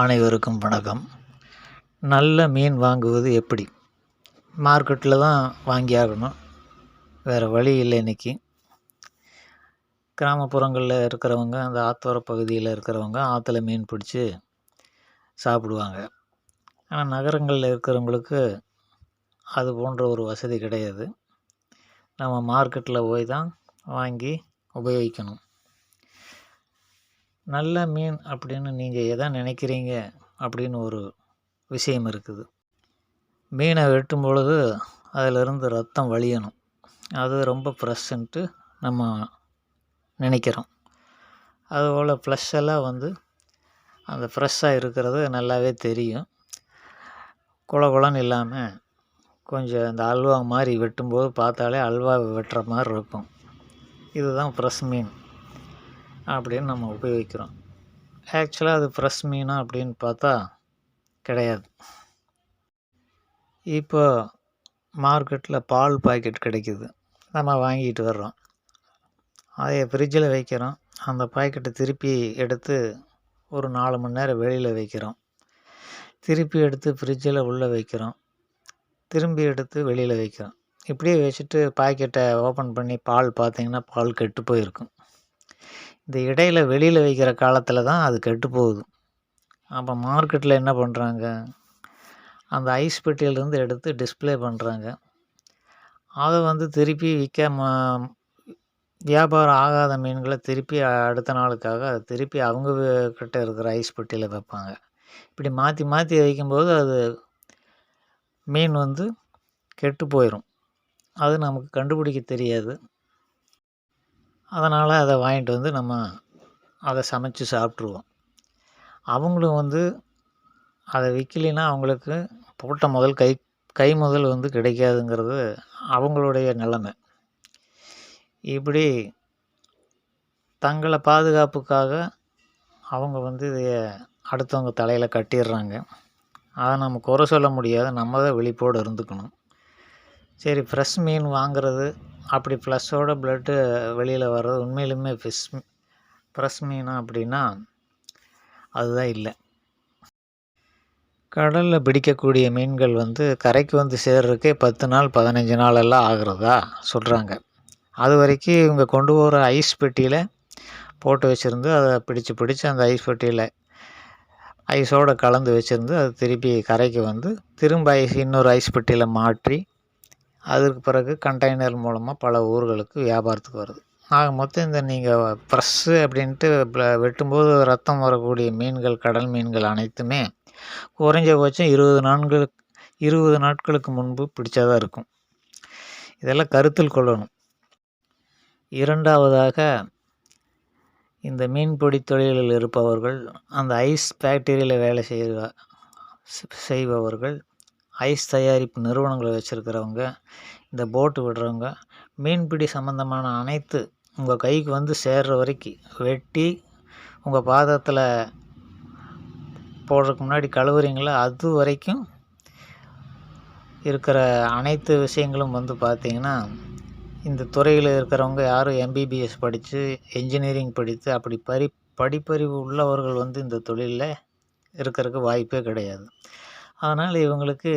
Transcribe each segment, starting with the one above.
அனைவருக்கும் வணக்கம். நல்ல மீன் வாங்குவது எப்படி? மார்க்கெட்டில் தான் வாங்கி ஆகணும் வேறு வழி இல்லை இன்றைக்கி கிராமப்புறங்களில் இருக்கிறவங்க அந்த ஆத்தோர பகுதியில் இருக்கிறவங்க ஆற்றுல மீன் பிடிச்சி சாப்பிடுவாங்க. ஆனால் நகரங்களில் இருக்கிறவங்களுக்கு அது போன்ற ஒரு வசதி கிடையாது. நம்ம மார்க்கெட்டில் போய் தான் வாங்கி உபயோகிக்கணும். நல்ல மீன் அப்படின்னு நீங்கள் எதை நினைக்கிறீங்க அப்படின்னு ஒரு விஷயம் இருக்குது. மீனை வெட்டும் பொழுது அதிலிருந்து ரத்தம் வழியணும். அது ரொம்ப ஃப்ரெஷ்ஷுன்ட்டு நம்ம நினைக்கிறோம். அதுபோல் ஃப்ளஷ்ஷெல்லாம் வந்து அந்த ஃப்ரெஷ்ஷாக இருக்கிறது நல்லாவே தெரியும். குள குலன்னு இல்லாமல் கொஞ்சம் இந்த அல்வா மாதிரி வெட்டும்போது பார்த்தாலே அல்வா வெட்டுற மாதிரி இருக்கும். இதுதான் ஃப்ரெஷ் மீன். அப்படின்னு நம்ம உபயோகிக்கிறோம். ஆக்சுவலாக அது ஃப்ரெஷ் மீனா அப்படின்னு பார்த்தா கிடையாது. இப்போ மார்க்கெட்டில் பால் பாக்கெட் கிடைக்கிது. நம்ம வாங்கிட்டு வர்றோம். அதை ஃப்ரிட்ஜில் வைக்கிறோம். அந்த பாக்கெட்டை திருப்பி எடுத்து ஒரு நாலு மணி நேரம் வெளியில் வைக்கிறோம். திருப்பி எடுத்து ஃப்ரிட்ஜில் உள்ளே வைக்கிறோம். திரும்பி எடுத்து வெளியில் வைக்கிறோம். இப்படியே வச்சுட்டு பாக்கெட்டை ஓப்பன் பண்ணி பால் பார்த்தீங்கன்னா பால் கெட்டு போயிருக்கும். இந்த இடையில் வெளியில் வைக்கிற காலத்தில் தான் அது கெட்டு போகுது. அப்போ மார்க்கெட்டில் என்ன பண்ணுறாங்க அந்த ஐஸ் பெட்டியிலேருந்து எடுத்து டிஸ்ப்ளே பண்ணுறாங்க அதை வந்து திருப்பி விற்க ம வியாபாரம் ஆகாத மீன்களை திருப்பி அடுத்த நாளுக்காக அதை திருப்பி அவங்க கிட்டே கிட்ட இருக்கிற ஐஸ் பெட்டியில் வைப்பாங்க. இப்படி மாற்றி மாற்றி வைக்கும்போது அது மீன் வந்து கெட்டு போயிடும் அது நமக்கு கண்டுபிடிக்க தெரியாது. அதனால் அதை வாங்கிட்டு வந்து நம்ம அதை சமைச்சு சாப்பிட்ருவோம் அவங்களும் வந்து அதை விற்கலைன்னா அவங்களுக்கு போட்ட முதல் கை கை முதல் வந்து கிடைக்காதுங்கிறது அவங்களுடைய நிலைமை. இப்படி தங்களை பாதுகாப்புக்காக அவங்க வந்து இதைய அடுத்தவங்க தலையில் கட்டிடுறாங்க. அதை நம்ம குறை சொல்ல முடியாது. நம்ம தான் விழிப்போடு இருந்துக்கணும். சரி ஃப்ரெஷ் மீன் வாங்கிறது அப்படி ப்ளஸ்ஸோட ப்ளட்டு வெளியில் வர்றது உண்மையிலுமே ஃபிஸ் ப்ரெஸ் மீனா அப்படின்னா அதுதான் இல்லை. கடலில் பிடிக்கக்கூடிய மீன்கள் வந்து கரைக்கு வந்து சேர்றதுக்கே பத்து நாள் பதினஞ்சு நாள் எல்லாம் ஆகிறதா சொல்கிறாங்க அது வரைக்கும் இவங்க கொண்டு போகிற ஐஸ் பெட்டியில் போட்டு வச்சுருந்து அதை பிடிச்சு பிடிச்சு அந்த ஐஸ் பெட்டியில் ஐஸோடு கலந்து வச்சுருந்து அது திருப்பி கரைக்கு வந்து திரும்ப ஐஸ் இன்னொரு ஐஸ் பெட்டியில் மாற்றி அதற்கு பிறகு கண்டெய்னர் மூலமாக பல ஊர்களுக்கு வியாபாரத்துக்கு வருது. ஆக மொத்தம் இந்த நீங்கள் ஃப்ரெஷ்ஷு அப்படின்ட்டு வெட்டும்போது ரத்தம் வரக்கூடிய மீன்கள் கடல் மீன்கள் அனைத்துமே குறைஞ்சபட்சம் இருபது நாட்கள் இருபது நாட்களுக்கு முன்பு பிடிச்சதாக இருக்கும். இதெல்லாம் கருத்தில் கொள்ளணும். இரண்டாவதாக இந்த மீன்பிடி தொழிலில் இருப்பவர்கள் அந்த ஐஸ் ஃபேக்டரியில் வேலை செய்கிற செய்பவர்கள் ஐஸ் தயாரிப்பு நிறுவனங்களை வச்சுருக்கிறவங்க இந்த போட்டு விடுறவங்க மீன்பிடி சம்மந்தமான அனைத்து உங்கள் கைக்கு வந்து சேர்ற வரைக்கும் வெட்டி உங்கள் பாதத்தில் போடுறதுக்கு முன்னாடி கழுவுறீங்களா? அது வரைக்கும் இருக்கிற அனைத்து விஷயங்களும் வந்து பார்த்திங்கன்னா இந்த துறையில் இருக்கிறவங்க யாரும் எம்பிபிஎஸ் படித்து என்ஜினியரிங் படித்து அப்படி பரி படிப்பறிவு உள்ளவர்கள் வந்து இந்த தொழிலில் இருக்கிறதுக்கு வாய்ப்பே கிடையாது. அதனால் இவங்களுக்கு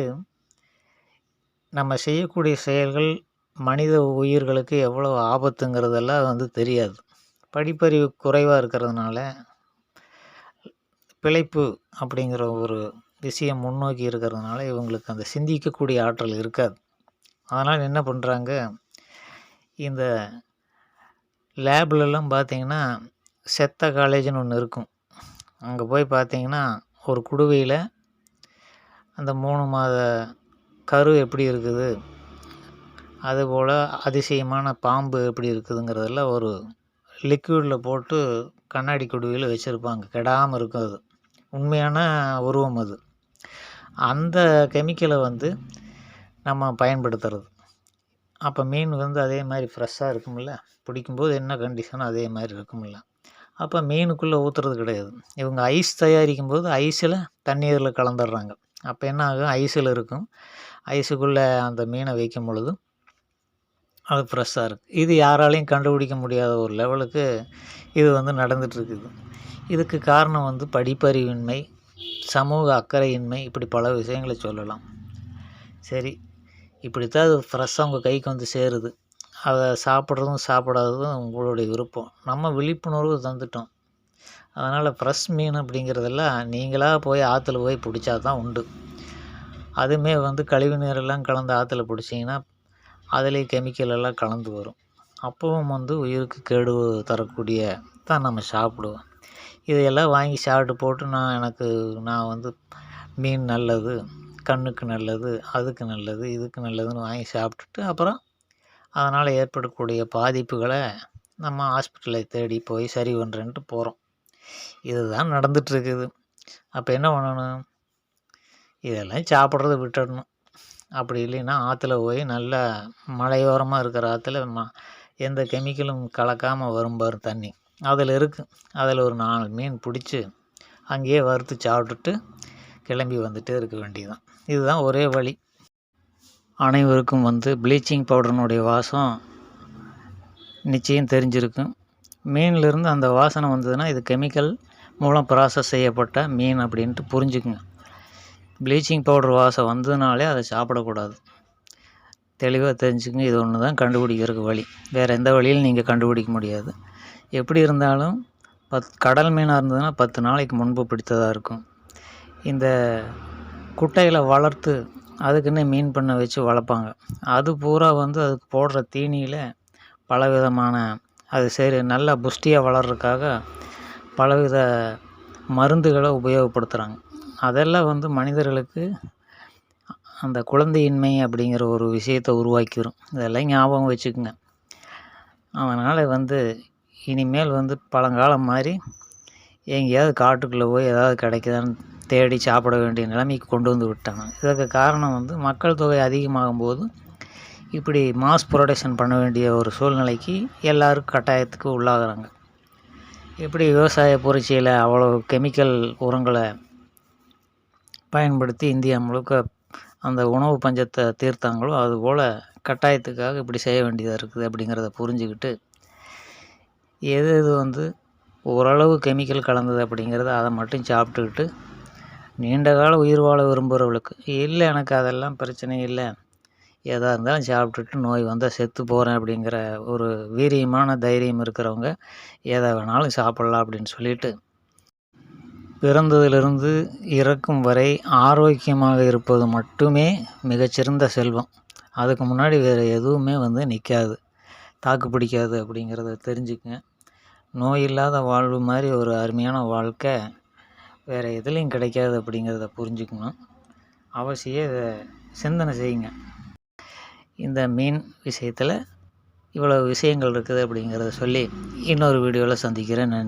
நம்ம செய்யக்கூடிய செயல்கள் மனித உயிர்களுக்கு எவ்வளோ ஆபத்துங்கிறதெல்லாம் வந்து தெரியாது. படிப்பறிவு குறைவாக இருக்கிறதுனால பிழைப்பு அப்படிங்கிற ஒரு விஷயம் முன்னோக்கி இருக்கிறதுனால இவங்களுக்கு அந்த சிந்திக்கக்கூடிய ஆற்றல் இருக்காது. அதனால் என்ன பண்ணுறாங்க இந்த லேப்லலாம் பார்த்தீங்கன்னா செத்த காலேஜ்னு ஒன்று இருக்கும். அங்கே போய் பார்த்தீங்கன்னா ஒரு குடுவையில் அந்த மூணு மாத கரு எப்படி இருக்குது? அதுபோல் அதிசயமான பாம்பு எப்படி இருக்குதுங்கிறதெல்லாம் ஒரு லிக்விடில் போட்டு கண்ணாடி குடுவையில் வச்சுருப்பாங்க. கெடாமல் இருக்கும் அது உண்மையான உருவம் அது. அந்த கெமிக்கலை வந்து நம்ம பயன்படுத்துறது. அப்போ மீன் வந்து அதே மாதிரி ஃப்ரெஷ்ஷாக இருக்கும்ல? பிடிக்கும்போது என்ன கண்டிஷனோ அதே மாதிரி இருக்கும்ல? அப்போ மீனுக்குள்ளே ஊற்றுறது கிடையாது. இவங்க ஐஸ் தயாரிக்கும் போது ஐஸில் தண்ணீரில் கலந்துடுறாங்க. அப்போ என்ன ஆகும்? ஐஸில் இருக்கும். ஐஸுக்குள்ளே அந்த மீனை வைக்கும் பொழுது அது ஃப்ரெஷ்ஷாக இருக்குது இது யாராலையும் கண்டுபிடிக்க முடியாத ஒரு லெவலுக்கு இது வந்து நடந்துகிட்ருக்குது இதுக்கு காரணம் வந்து படிப்பறிவின்மை சமூக அக்கறையின்மை இப்படி பல விஷயங்களை சொல்லலாம். சரி இப்படித்தான் அது ஃப்ரெஷ்ஷாக உங்கள் கைக்கு வந்து சேருது. அதை சாப்பிட்றதும் சாப்பிடாததும் உங்களுடைய விருப்பம். நம்ம விழிப்புணர்வு தந்துட்டோம். அதனால் ஃப்ரெஷ் மீன் அப்படிங்கிறதெல்லாம் நீங்களாக போய் ஆற்றுல போய் பிடிச்சா தான் உண்டு. அதுவுமே வந்து கழிவு நீரெல்லாம் கலந்து ஆற்றுல பிடிச்சிங்கன்னா அதிலே கெமிக்கல் எல்லாம் கலந்து வரும். அப்பவும் வந்து உயிருக்கு கேடு தரக்கூடிய தான் நம்ம சாப்பிடுவோம். இதையெல்லாம் வாங்கி சாப்பிட்டு போட்டு நான் எனக்கு நான் வந்து மீன் நல்லது கண்ணுக்கு நல்லது அதுக்கு நல்லது இதுக்கு நல்லதுன்னு வாங்கி சாப்பிட்டுட்டு அப்புறம் அதனால் ஏற்படக்கூடிய பாதிப்புகளை நம்ம ஹாஸ்பிட்டலை தேடி போய் சரி பண்ணுறேன்ட்டு போகிறோம் இதுதான் நடந்துகிட்ருக்குது அப்போ என்ன பண்ணணும்? இதெல்லாம் சாப்பிட்றத விட்டுடணும். அப்படி இல்லைன்னா ஆற்றுல போய் நல்லா மலையோரமாக இருக்கிற ஆற்றுல ம எந்த கெமிக்கலும் கலக்காமல் வரும் பாரு தண்ணி. அதில் இருக்குது அதில் ஒரு நாலு மீன் பிடிச்சி அங்கேயே வறுத்து சாப்பிட்டுட்டு கிளம்பி வந்துட்டே இருக்க வேண்டியதுதான். இதுதான் ஒரே வழி. அனைவருக்கும் வந்து ப்ளீச்சிங் பவுடர்னுடைய வாசம் நிச்சயம் தெரிஞ்சிருக்கும். மீன்லேருந்து அந்த வாசனை வந்ததுன்னா இது கெமிக்கல் மூலம் ப்ராசஸ் செய்யப்பட்ட மீன் அப்படின்ட்டு புரிஞ்சுக்குங்க. ப்ளீச்சிங் பவுடர் வாசம் வந்ததுனாலே அதை சாப்பிடக்கூடாது. தெளிவாக தெரிஞ்சுக்கங்க. இது ஒன்று தான் கண்டுபிடிக்கிறதுக்கு வழி. வேறு எந்த வழியிலும் நீங்கள் கண்டுபிடிக்க முடியாது. எப்படி இருந்தாலும் பத் கடல் மீனாக இருந்ததுன்னா பத்து நாளைக்கு முன்பு பிடித்ததாக இருக்கும். இந்த குட்டையில் வளர்த்து அதுக்குன்னு மீன் பண்ணை வச்சு வளர்ப்பாங்க. அது பூரா வந்து அதுக்கு போடுற தீனியில் பலவிதமான அது சரி நல்லா புஷ்டியாக வளர்கிறதுக்காக பலவித மருந்துகளை உபயோகப்படுத்துகிறாங்க அதெல்லாம் வந்து மனிதர்களுக்கு அந்த குழந்தையின்மை அப்படிங்கிற ஒரு விஷயத்தை உருவாக்கிடும் இதெல்லாம் ஞாபகம் வச்சுக்கோங்க. அதனால் வந்து இனிமேல் வந்து பழங்காலம் மாதிரி எங்கேயாவது காட்டுக்குள்ளே போய் ஏதாவது கிடைக்குதான்னு தேடி சாப்பிட வேண்டிய நிலைமைக்கு கொண்டு வந்து விட்டாங்க. இதற்கு காரணம் வந்து மக்கள் தொகை அதிகமாகும் போது இப்படி மாஸ் ப்ரொடக்ஷன் பண்ண வேண்டிய ஒரு சூழ்நிலைக்கு எல்லோரும் கட்டாயத்துக்கு உள்ளாகிறாங்க. எப்படி விவசாய புரட்சியில் அவ்வளோ கெமிக்கல் உரங்களை பயன்படுத்தி இந்தியா முழுக்க அந்த உணவு பஞ்சத்தை தீர்த்தாங்களோ அதுபோல் கட்டாயத்துக்காக இப்படி செய்ய வேண்டியதாக இருக்குது அப்படிங்கிறத புரிஞ்சுக்கிட்டு எது எது வந்து ஓரளவு கெமிக்கல் கலந்தது அப்படிங்கிறத அதை மட்டும் சாப்பிட்டுக்கிட்டு நீண்ட கால உயிர் வாழ விரும்புகிறவளுக்கு இல்லை எனக்கு அதெல்லாம் பிரச்சனை இல்லை. எதாக இருந்தாலும் சாப்பிட்டுட்டு நோய் வந்தால் செத்து போகிறேன் அப்படிங்கிற ஒரு வீரியமான தைரியம் இருக்கிறவங்க எதை வேணாலும் சாப்பிட்லாம் அப்படின்னு சொல்லிட்டு பிறந்ததிலிருந்து இறக்கும் வரை ஆரோக்கியமாக இருப்பது மட்டுமே மிகச்சிறந்த செல்வம். அதுக்கு முன்னாடி வேறு எதுவுமே வந்து நிற்காது தாக்கு பிடிக்காது அப்படிங்கிறத தெரிஞ்சுக்கங்க. நோய் இல்லாத வாழ்வு மாதிரி ஒரு அருமையான வாழ்க்கை வேறு எதுலேயும் கிடைக்காது அப்படிங்கிறத புரிஞ்சுக்கணும். அவசியம் இதை சிந்தனை செய்யுங்க. இந்த மீன் விஷயத்தில் இவ்வளோ விஷயங்கள் இருக்குது அப்படிங்கிறத சொல்லி இன்னொரு வீடியோவில் சந்திக்கிறேன். நன்றி.